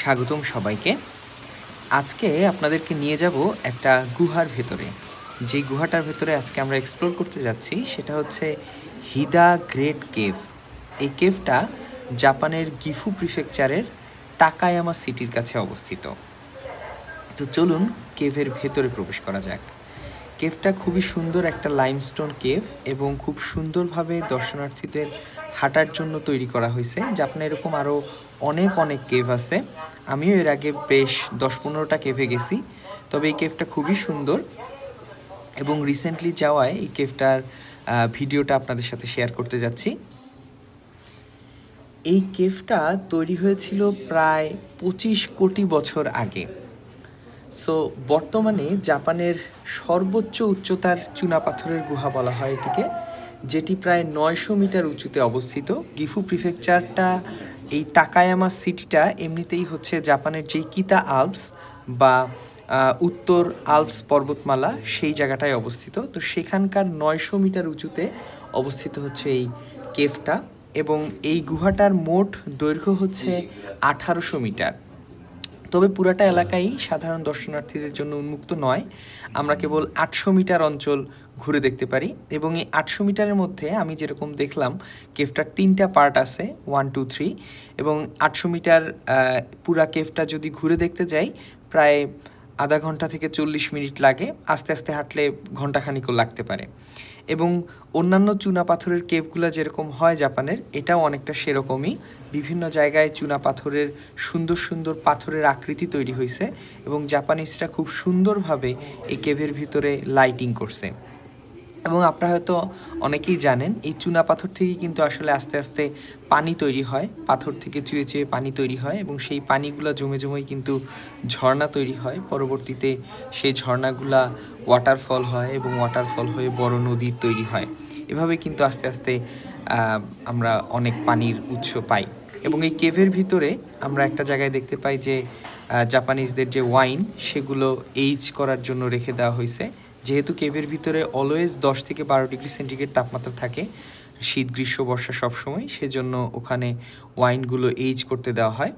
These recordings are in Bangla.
স্বাগতম সবাইকে। আজকে আপনাদেরকে নিয়ে যাব একটা গুহার ভেতরে। যে গুহাটার ভেতরে আজকে আমরা এক্সপ্লোর করতে যাচ্ছি সেটা হচ্ছে হিদা গ্রেট কেভ। এই কেভটা জাপানের গিফু প্রিফেকচারের টাকায়ামা সিটির কাছে অবস্থিত। তো চলুন কেভের ভেতরে প্রবেশ করা যাক। কেভটা খুবই সুন্দর একটা লাইমস্টোন কেভ এবং খুব সুন্দরভাবে দর্শনার্থীদের হাঁটার জন্য তৈরি করা হয়েছে। জাপানে এরকম আরও অনেক অনেক কেভ আছে। আমিও এর আগে বেশ দশ পনেরোটা কেভে গেছি। তবে এই কেভটা খুবই সুন্দর এবং রিসেন্টলি যাওয়ায় এই কেভটার ভিডিওটা আপনাদের সাথে শেয়ার করতে যাচ্ছি। এই কেভটা তৈরি হয়েছিল প্রায় পঁচিশ কোটি বছর আগে। সো বর্তমানে জাপানের সর্বোচ্চ উচ্চতার চুনাপাথরের গুহা বলা হয় এটিকে, যেটি প্রায় নয়শো মিটার উঁচুতে অবস্থিত। গিফু প্রিফেকচারটা এই তাকায়ামা সিটিটা এমনিতেই হচ্ছে জাপানের যেই কিতা আলপস বা উত্তর আলপস পর্বতমালা সেই জায়গাটায় অবস্থিত। তো সেখানকার নয়শো মিটার উঁচুতে অবস্থিত হচ্ছে এই কেভটা এবং এই গুহাটার মোট দৈর্ঘ্য হচ্ছে আঠারোশো মিটার। তবে পুরাটা এলাকাই সাধারণ দর্শনার্থীদের জন্য উন্মুক্ত নয়। আমরা কেবল আটশো মিটার অঞ্চল ঘুরে দেখতে পারি এবং এই আটশো মিটারের মধ্যে আমি যেরকম দেখলাম, কেভটার তিনটা পার্ট আছে ওয়ান টু থ্রি এবং আটশো মিটার পুরা কেভটা যদি ঘুরে দেখতে যাই, প্রায় আধা ঘণ্টা থেকে চল্লিশ মিনিট লাগে, আস্তে আস্তে হাঁটলে ঘন্টাখানিকও লাগতে পারে। এবং অন্যান্য চুনা পাথরের কেভগুলো যেরকম হয় জাপানের, এটাও অনেকটা সেরকমই। বিভিন্ন জায়গায় চুনা পাথরের সুন্দর সুন্দর পাথরের আকৃতি তৈরি হয়েছে এবং জাপানিজরা খুব সুন্দরভাবে এই কেভের ভিতরে লাইটিং করছে। এবং আপনারা হয়তো অনেকেই জানেন, এই চুনা পাথর থেকে কিন্তু আসলে আস্তে আস্তে পানি তৈরি হয়। পাথর থেকে চুয়ে চুয়ে পানি তৈরি হয় এবং সেই পানিগুলো জমে জমেই কিন্তু ঝর্ণা তৈরি হয়। পরবর্তীতে সেই ঝর্ণাগুলা ওয়াটারফল হয় এবং ওয়াটারফল হয়ে বড় নদীর তৈরি হয়। এভাবে কিন্তু আস্তে আস্তে আমরা অনেক পানির উৎস পাই। এবং এই কেভের ভিতরে আমরা একটা জায়গায় দেখতে পাই যে জাপানিজদের যে ওয়াইন, সেগুলো এইজ করার জন্য রেখে দেওয়া হয়েছে যেহেতু কেভের ভিতরে অলওয়েজ দশ থেকে বারো ডিগ্রি সেন্টিগ্রেড তাপমাত্রা থাকে, শীত, গ্রীষ্ম, বর্ষা সবসময়, সেজন্য ওখানে ওয়াইনগুলো এইজ করতে দেওয়া হয়,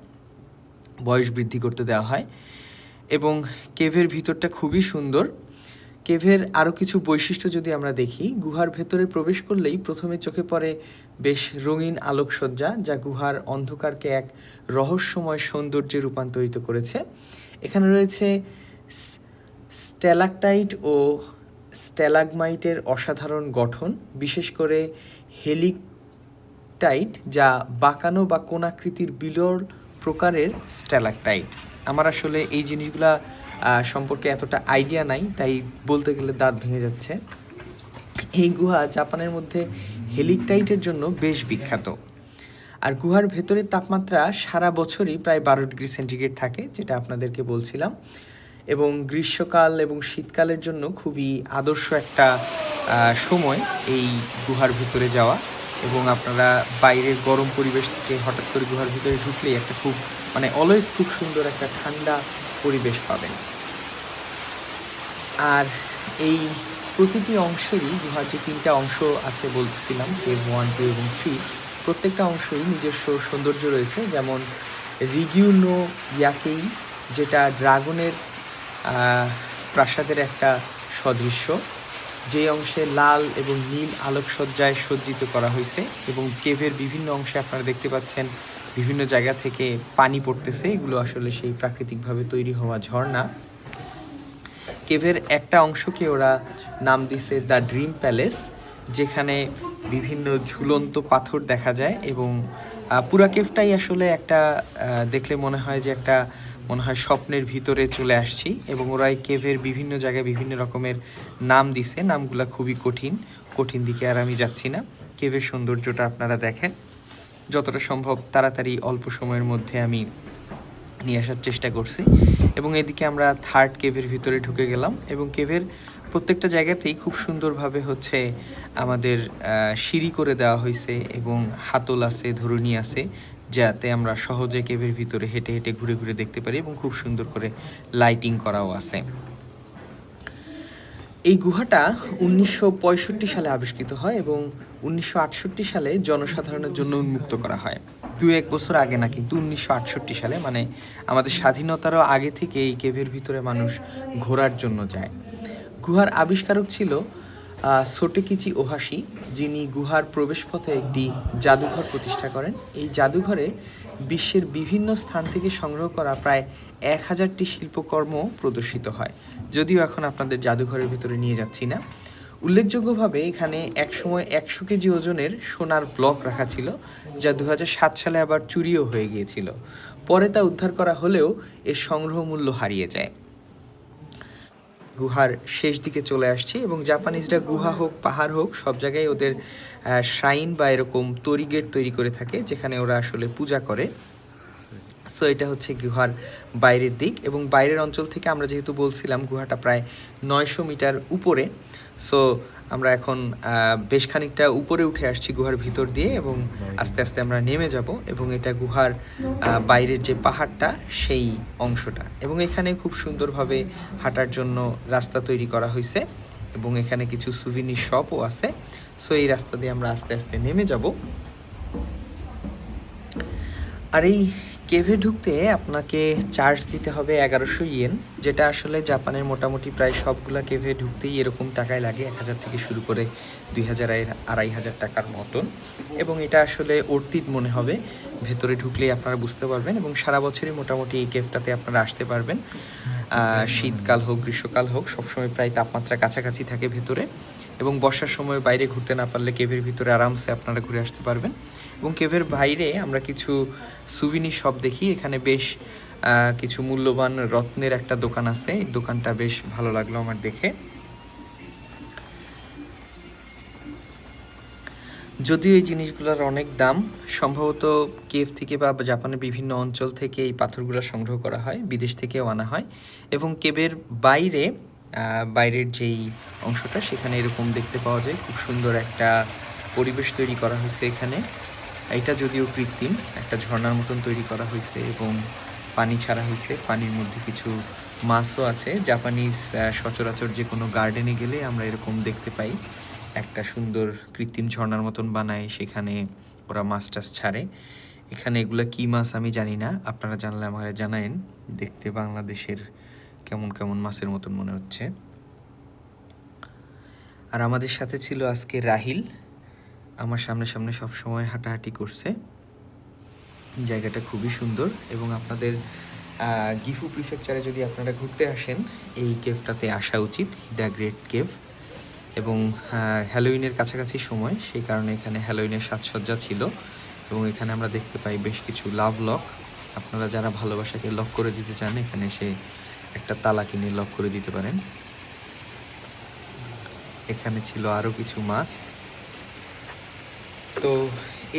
বয়স বৃদ্ধি করতে দেওয়া হয়। এবং কেভের ভিতরটা খুবই সুন্দর। কেভের আরও কিছু বৈশিষ্ট্য যদি আমরা দেখি, গুহার ভেতরে প্রবেশ করলেই প্রথমে চোখে পড়ে বেশ রঙিন আলোকসজ্জা, যা গুহার অন্ধকারকে এক রহস্যময় সৌন্দর্যে রূপান্তরিত করেছে। এখানে রয়েছে স্ট্যালাকটাইট ও স্ট্যালাগমাইটের অসাধারণ গঠন, বিশেষ করে হেলিকটাইট যা বাঁকানো বা কোনাকৃতির বিরল প্রকারের স্ট্যালাকটাইট। আমার আসলে এই জিনিসগুলা সম্পর্কে এতটা আইডিয়া নাই, তাই বলতে গেলে দাঁত ভেঙে যাচ্ছে। এই গুহা জাপানের মধ্যে হেলিকটাইটের জন্য বেশ বিখ্যাত। আর গুহার ভেতরের তাপমাত্রা সারা বছরই প্রায় বারো ডিগ্রি সেন্টিগ্রেড থাকে, যেটা আপনাদেরকে বলছিলাম। এবং গ্রীষ্মকাল এবং শীতকালের জন্য খুবই আদর্শ একটা সময় এই গুহার ভিতরে যাওয়া। এবং আপনারা বাইরের গরম পরিবেশ থেকে হঠাৎ করে গুহার ভিতরে ঢুকলেই একটা খুব মানে অলওয়েজ খুব সুন্দর একটা ঠান্ডা পরিবেশ পাবেন। আর এই প্রতিটি অংশেরই গুহার যে তিনটা অংশ আছে বলছিলাম কেভ ওয়ান টু এবং থ্রি প্রত্যেকটা অংশই নিজস্ব সৌন্দর্য রয়েছে। যেমন রিগিউনো ইয়াকেই, যেটা ড্রাগনের প্রাসাদের একটা সদৃশ্য যে অংশে লাল এবং নীল আলোকসজ্জায় সজ্জিত করা হয়েছে এবং কেভের বিভিন্ন অংশে আপনারা দেখতে পাচ্ছেন বিভিন্ন জায়গা থেকে পানি পড়তেছে। এগুলো আসলে সেই প্রাকৃতিকভাবে তৈরি হওয়া ঝর্ণা। কেভের একটা অংশকে ওরা নাম দিছে দ্য ড্রিম প্যালেস, যেখানে বিভিন্ন ঝুলন্ত পাথর দেখা যায় এবং পুরা কেভটাই আসলে একটা দেখলে মনে হয় যে একটা মনে হয় স্বপ্নের ভিতরে চলে আসছি এবং ওরা এই কেভের বিভিন্ন জায়গায় বিভিন্ন রকমের নাম দিছে। নামগুলা খুবই কঠিন কঠিন দিকে আর আমি যাচ্ছি না। কেভের সৌন্দর্যটা আপনারা দেখেন। যতটা সম্ভব তাড়াতাড়ি অল্প সময়ের মধ্যে আমি নিয়ে আসার চেষ্টা করছি। এবং এদিকে আমরা থার্ড কেভের ভিতরে ঢুকে গেলাম এবং কেভের প্রত্যেকটা জায়গাতেই খুব সুন্দরভাবে হচ্ছে আমাদের সিঁড়ি করে দেওয়া হয়েছে এবং হাতল আছে ধরুনি আছে। যাতে আমরা সহজে কেভের ভিতরে হেঁটে হেঁটে ঘুরে ঘুরে দেখতে পারি এবং খুব সুন্দর করে লাইটিং করাও আছে। এই গুহাটা উনিশশো সালে আবিষ্কৃত হয় এবং উনিশশো আটষট্টি সালে জনসাধারণের জন্য উন্মুক্ত করা হয়। দু এক বছর আগে না, কিন্তু উনিশশো আটষট্টি সালে মানে আমাদের স্বাধীনতারও আগে থেকে এই কেভের ভিতরে মানুষ ঘোরার জন্য যায়। গুহার আবিষ্কারক ছিল সোটেকিচি ওহাসি যিনি গুহার প্রবেশপথে একটি জাদুঘর প্রতিষ্ঠা করেন। এই জাদুঘরে বিশ্বের বিভিন্ন স্থান থেকে সংগ্রহ করা প্রায় এক হাজারটি শিল্পকর্ম প্রদর্শিত হয়। যদিও এখন আপনাদের জাদুঘরের ভিতরে নিয়ে যাচ্ছি না। উল্লেখযোগ্যভাবে এখানে একসময় একশো কেজি ওজনের সোনার ব্লক রাখা ছিল, যা দু সালে আবার চুরিও হয়ে গিয়েছিল। পরে তা উদ্ধার করা হলেও এর সংগ্রহ মূল্য হারিয়ে যায়। গুহার শেষ দিকে চলে আসছি এবং জাপানিজরা গুহা হোক, পাহাড় হোক, সব জায়গায় ওদের শ্রাইন বা এরকম তরি গেট তৈরি করে থাকে, যেখানে ওরা আসলে পূজা করে। সো এটা হচ্ছে গুহার বাইরের দিক এবং বাইরের অঞ্চল থেকে আমরা যেহেতু বলছিলাম, গুহাটা প্রায় নয়শো মিটার উপরে। সো আমরা এখন বেশ খানিকটা উপরে উঠে আসছি গুহার ভিতর দিয়ে এবং আস্তে আস্তে আমরা নেমে যাব এবং এটা গুহার বাইরের যে পাহাড়টা সেই অংশটা। এবং এখানে খুব সুন্দরভাবে হাঁটার জন্য রাস্তা তৈরি করা হয়েছে এবং এখানে কিছু সুভিনি শপও আছে। সো এই রাস্তা দিয়ে আমরা আস্তে আস্তে নেমে যাব। আর এই কেভে ঢুকতে আপনাকে চার্জ দিতে হবে এগারোশো ইয়েন যেটা আসলে জাপানের মোটামুটি প্রায় সবগুলা কেভে ঢুকতেই এরকম টাকায় লাগে, এক হাজার থেকে শুরু করে দুই হাজার আড়াই হাজার টাকার মতন। এবং এটা আসলে অর্তিত মনে হবে, ভেতরে ঢুকলেই আপনারা বুঝতে পারবেন এবং সারা বছরই মোটামুটি এই কেভটাতে আপনারা আসতে পারবেন। শীতকাল হোক, গ্রীষ্মকাল হোক, সবসময় প্রায় তাপমাত্রা কাছাকাছি থাকে ভেতরে। এবং বর্ষার সময় বাইরে ঘুরতে না পারলে কেভের ভিতরে আরামসে আপনারা ঘুরে আসতে পারবেন। এবং কেভের বাইরে আমরা কিছু সুভিনি শপ দেখি। এখানে বেশ কিছু মূল্যবান রত্নের একটা দোকান আছে। এই দোকানটা বেশ ভালো লাগল আমার দেখে। যদিও এই জিনিসগুলোর অনেক দাম, সম্ভবত কেভ থেকে বা জাপানের বিভিন্ন অঞ্চল থেকে এই পাথরগুলো সংগ্রহ করা হয়, বিদেশ থেকেও আনা হয়। এবং কেবের বাইরে বাইরের যেই অংশটা, সেখানে এরকম দেখতে পাওয়া যায়। খুব সুন্দর একটা পরিবেশ তৈরি করা হয়েছে এখানে। এটা যদিও কৃত্রিম, একটা ঝর্ণার মতন তৈরি করা হয়েছে এবং পানি ছাড়া হয়েছে। পানির মধ্যে কিছু মাছও আছে। জাপানিজ সচরাচর যে কোনো গার্ডেনে গেলে আমরা এরকম দেখতে পাই। একটা সুন্দর কৃত্রিম ঝর্ণার মতন বানায়, সেখানে ওরা মাছ টাছ ছাড়ে। এখানে এগুলা কি মাছ আমি জানি না। আপনারা জানলে আমাকে জানায়েন। দেখতে বাংলাদেশের কেমন কেমন মাছের মতন মনে হচ্ছে। আর আমাদের সাথে ছিল আজকে রাহিল। আমার সামনে সামনে সব সময় হাঁটাহাঁটি করছে। জায়গাটা খুবই সুন্দর এবং আপনাদের গিফু প্রিফেকচারে যদি আপনারা ঘুরতে আসেন, এই কেভটাতে আসা উচিত, দ্য গ্রেট কেভ। এবং হ্যালোইনের কাছাকাছি সময়, সেই কারণে এখানে হ্যালোইনের সাজসজ্জা ছিল এবং এখানে আমরা দেখতে পাই বেশ কিছু লাভ লক। আপনারা যারা ভালোবাসাকে লক করে দিতে চান, এখানে এসে একটা তালা কিনে লক করে দিতে পারেন। এখানে ছিল আরও কিছু মাছ। তো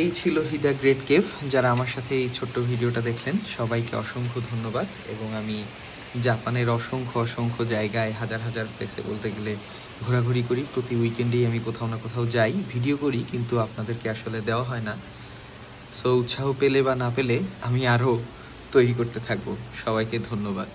এই ছিল হিদা গ্রেট কেভ যারা আমার সাথে এই ছোট্ট ভিডিওটা দেখলেন, সবাইকে অসংখ্য ধন্যবাদ। এবং আমি জাপানের অসংখ্য অসংখ্য জায়গায় হাজার হাজার প্লেসে বলতে গেলে ঘোরাঘুরি করি। প্রতি উইকেন্ডেই আমি কোথাও না কোথাও যাই ভিডিও করি, কিন্তু আপনাদেরকে আসলে দেওয়া হয় না। সো উৎসাহ পেলে বা না পেলে আমি আরও তৈরি করতে থাকব। সবাইকে ধন্যবাদ।